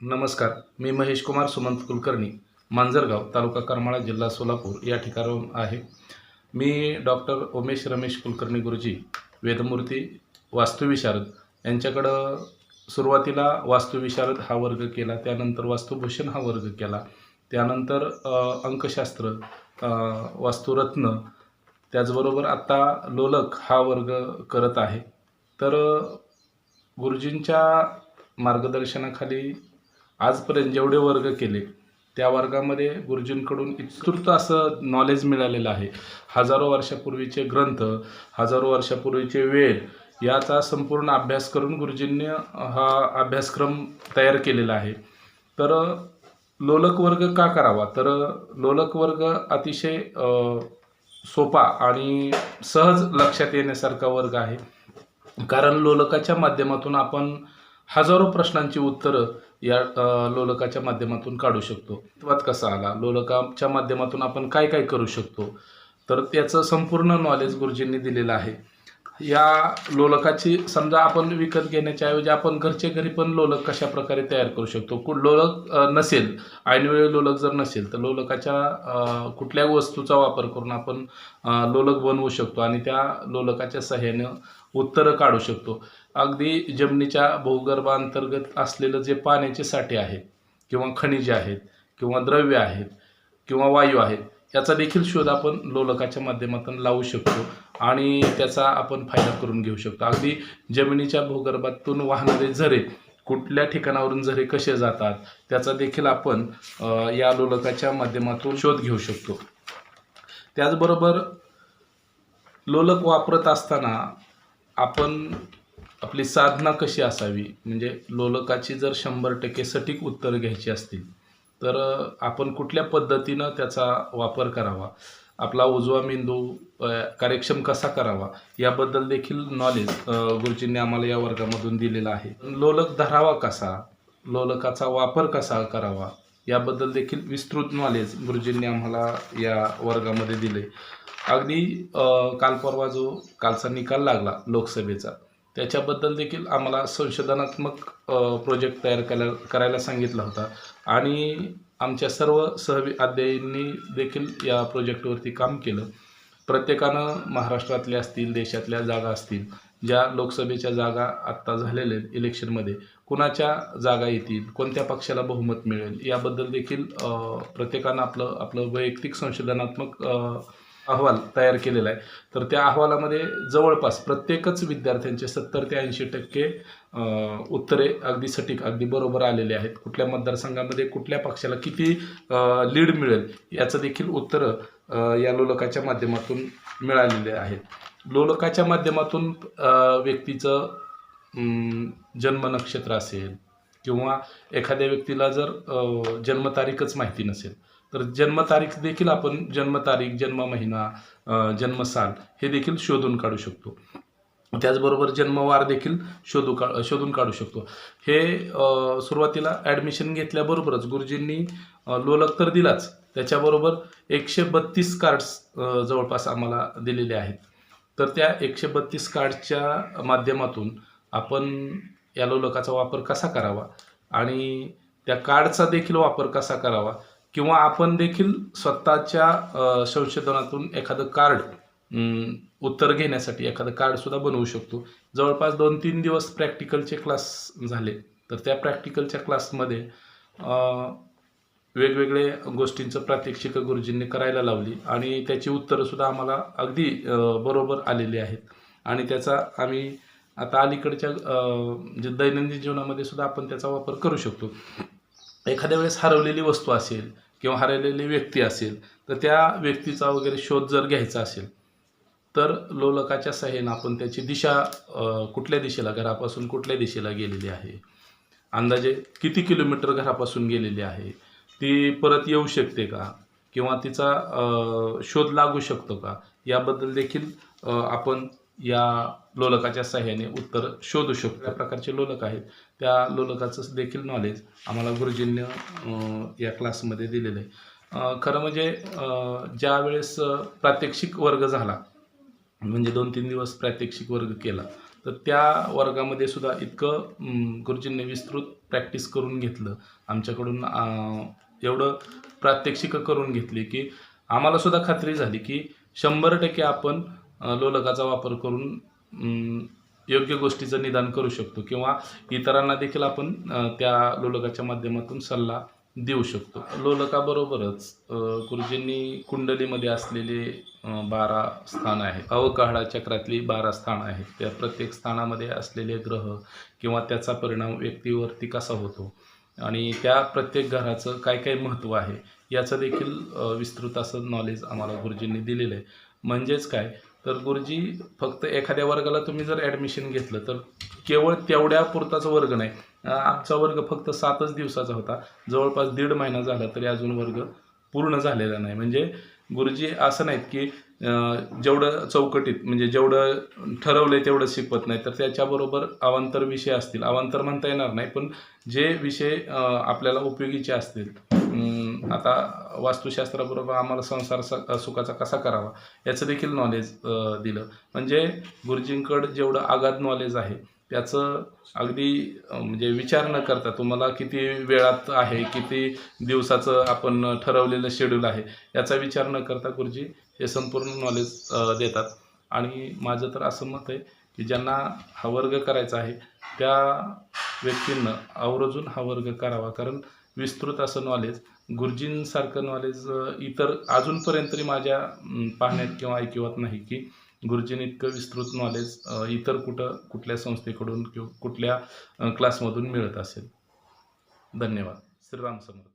नमस्कार. मी महेश कुमार सुमंत कुलकर्णी मांजरगाव तालुका करमाळा जिल्हा सोलापूर या ठिकाणाहून आहे. मी डॉक्टर उमेश रमेश कुलकर्णी गुरुजी वेदमूर्ती वास्तुविशारद यांच्याकडं सुरुवातीला वास्तुविशारद हा वर्ग केला त्यानंतर वास्तुभूषण हा वर्ग केला त्यानंतर अंकशास्त्र वास्तुरत्न त्याचबरोबर आत्ता लोलक हा वर्ग करत आहे. तर गुरुजींच्या मार्गदर्शनाखाली आजपर्यंत जेवढे वर्ग केले त्या वर्गामध्ये गुरुजींकडून उत्स्फूर्त असं नॉलेज मिळालेलं आहे. हजारो वर्षापूर्वीचे ग्रंथ हजारो वर्षापूर्वीचे वेद याचा संपूर्ण अभ्यास करून गुरुजींनी हा अभ्यासक्रम तयार केलेला आहे. तर लोलक वर्ग का करावा? तर लोलक वर्ग अतिशय सोपा आणि सहज लक्षात येण्यासारखा वर्ग आहे. कारण लोलकाच्या माध्यमातून आपण हजारो प्रश्नांची उत्तरं या लोलकाच्या माध्यमातून काढू शकतो. वाद कसा आला? लोलकाच्या माध्यमातून आपण काय काय करू शकतो? तर त्याचं संपूर्ण नॉलेज गुरुजींनी दिलेलं आहे. या लोलकाची समजा आपण विकत घेण्याच्या ऐवजी आपण घरचे घरी पण लोलक कशा प्रकारे तयार करू शकतो? कु लोलक नसेल ऐनवेळी लोलक जर नसेल तर लोलकाच्या कुठल्या वस्तूचा वापर करून आपण लोलक बनवू शकतो? आणि त्या लोलकाच्या सहाय्यानं उत्तरं काढू शकतो. अगदी जमिनीच्या भूगर्भांतर्गत असलेलं जे पाण्याचे साठे आहेत किंवा खनिजे आहेत किंवा द्रव्य आहेत किंवा वायू आहेत याचा देखील शोध आपण लोलकाच्या माध्यमातून लावू शकतो आणि त्याचा आपण फायदा करून घेऊ शकतो. अगदी जमिनीच्या भूगर्भातून वाहणारे झरे कुठल्या ठिकाणावरून झरे कसे जातात त्याचा देखील आपण या लोलकाच्या माध्यमातून शोध घेऊ शकतो. त्याचबरोबर लोलक वापरत असताना आपण आपली साधना कशी असावी? म्हणजे लोलकाची जर शंभर टक्के सटीक उत्तरं घ्यायची असतील तर आपण कुठल्या पद्धतीनं त्याचा वापर करावा? आपला उजवा मेंदू कार्यक्षम कसा करावा? याबद्दल देखील नॉलेज गुरुजींनी आम्हाला या वर्गामधून दिलेलं आहे. लोलक धरावा कसा? लोलकाचा वापर कसा करावा? याबद्दल देखील विस्तृत नॉलेज गुरुजींनी आम्हाला या वर्गामध्ये दिले अगदी कालपरवा काल परवा जो कालचा निकाल लागला लोकसभेचा त्याच्याबद्दल देखील आम्हाला संशोधनात्मक प्रोजेक्ट तयार करायला करायला सांगितला होता. आणि आमच्या सर्व सहवी अध्यायींनी देखील या प्रोजेक्टवरती काम केलं. प्रत्येकानं महाराष्ट्रातल्या असतील देशातल्या जागा असतील ज्या लोकसभेच्या जागा आत्ता झालेल्या आहेत इलेक्शनमध्ये कुणाच्या जागा येतील कोणत्या पक्षाला बहुमत मिळेल याबद्दल देखील प्रत्येकानं आपलं आपलं वैयक्तिक संशोधनात्मक अहवाल तयार केलेला आहे. तर त्या अहवालामध्ये जवळपास प्रत्येकच विद्यार्थ्यांचे सत्तर ते ऐंशी टक्के उत्तरे अगदी सटीक अगदी बरोबर आलेले आहेत. कुठल्या मतदारसंघामध्ये कुठल्या पक्षाला किती लीड मिळेल याचं देखील उत्तरं या लोलकाच्या माध्यमातून मिळालेले आहेत. लोलकाच्या माध्यमातून व्यक्तीचं जन्मनक्षत्र जन्म नक्षत्र असेल किंवा एखाद्या व्यक्तीला जर जन्मतारीखच माहिती नसेल तर जन्मतारीख देखील आपण जन्मतारीख जन्म महिना जन्मसाल हे देखील शोधून काढू शकतो. त्याचबरोबर जन्मवार देखील शोधू का शोधून काढू शकतो. हे सुरुवातीला ॲडमिशन घेतल्याबरोबरच गुरुजींनी लोलक तर दिलाच त्याच्याबरोबर एकशे बत्तीस कार्ड्स जवळपास आम्हाला दिलेले आहेत. तर त्या एकशे बत्तीस कार्डच्या माध्यमातून आपण या लोलकाचा वापर कसा करावा आणि त्या कार्डचा देखील वापर कसा करावा किंवा आपण देखील स्वतःच्या संशोधनातून एखादं कार्ड उत्तर घेण्यासाठी एखादं कार्डसुद्धा बनवू शकतो. जवळपास दोन तीन दिवस प्रॅक्टिकलचे क्लास झाले तर त्या प्रॅक्टिकलच्या क्लासमध्ये वेगवेगळे गोष्टींचं प्रात्यक्षिक गुरुजींनी करायला लावली आणि त्याची उत्तरंसुद्धा आम्हाला अगदी बरोबर आलेली आहेत. आणि त्याचा आम्ही आता अलीकडच्या जे दैनंदिन जीवनामध्ये सुद्धा आपण त्याचा वापर करू शकतो. एखाद्या वेळेस हरवलेली वस्तू असेल किंवा हरवलेली व्यक्ती असेल तर त्या व्यक्तीचा वगैरे शोध जर घ्यायचा असेल तर लोलकाच्या सहाय्यानं आपण त्याची दिशा कुठल्या दिशेला घरापासून कुठल्या दिशेला गेलेली आहे? अंदाजे किती किलोमीटर घरापासून गेलेली आहे? ती परत येऊ शकते का? किंवा तिचा शोध लागू शकतो का? याबद्दल देखील आपण या लोलकाच्या सहाय्याने उत्तर शोधू शकतो. या प्रकारचे लोलक आहेत. त्या लोलकाचं देखील नॉलेज आम्हाला गुरुजींनी या क्लासमध्ये दिलेलं आहे. खरं म्हणजे ज्या वेळेस प्रात्यक्षिक वर्ग झाला म्हणजे दोन तीन दिवस प्रात्यक्षिक वर्ग केला तर त्या वर्गामध्ये सुद्धा इतकं गुरुजींनी विस्तृत प्रॅक्टिस करून घेतलं. आमच्याकडून एवढं प्रात्यक्षिकं करून घेतली की आम्हाला सुद्धा खात्री झाली की शंभर टक्के आपण लोलकाचा वापर करून योग्य गोष्टीचं निदान करू शकतो किंवा इतरांना देखील आपण त्या लोलकाच्या माध्यमातून सल्ला देऊ शकतो. लोलकाबरोबरच गुरुजींनी कुंडलीमध्ये असलेले बारा स्थान आहेत. अवकाळा चक्रातली बारा स्थान आहेत. त्या प्रत्येक स्थानामध्ये असलेले ग्रह किंवा त्याचा परिणाम व्यक्तीवरती कसा होतो आणि त्या प्रत्येक घराचं काय काय महत्त्व आहे याचं देखील विस्तृत असं नॉलेज आम्हाला गुरुजींनी दिलेलं आहे. म्हणजेच काय? तर गुरुजी फक्त एखाद्या वर्गाला तुम्ही जर ॲडमिशन घेतलं तर केवळ तेवढ्या पुरताच वर्ग नाही. आमचा वर्ग फक्त सातच दिवसाचा होता. जवळपास दीड महिना झाला तरी अजून वर्ग पूर्ण झालेला नाही. म्हणजे गुरुजी असं नाहीत की जेवढं चौकटीत म्हणजे जेवढं ठरवलंय तेवढं शिकवत नाही. तर त्याच्याबरोबर अवांतर विषय असतील. अवांतर म्हणता येणार नाही पण जे विषय आपल्याला उपयोगीचे असतील आता वास्तुशास्त्राबरोबर आम्हाला संसार स- सुखाचा कसा करावा याचं देखील नॉलेज दिलं. म्हणजे गुरुजींकडं जेवढं आगाध नॉलेज आहे त्याचं अगदी म्हणजे विचार न करता तुम्हाला किती वेळात आहे किती दिवसाचं आपण ठरवलेलं शेड्यूल आहे याचा विचार न करता गुरुजी हे संपूर्ण नॉलेज देतात. आणि माझं तर असं मत आहे की ज्यांना हा वर्ग करायचा आहे त्या व्यक्तींना आवर्जून हा वर्ग करावा. कारण विस्तृत असं नॉलेज गुरुजींसारखं नॉलेज इतर अजूनपर्यंत तरी माझ्या पाहण्यात किंवा ऐकिवात नाही की गुरुजींनी इतकं विस्तृत नॉलेज इतर कुठं कुठल्या संस्थेकडून किंवा कुठल्या क्लासमधून मिळत असेल. धन्यवाद. श्रीराम समर्थ.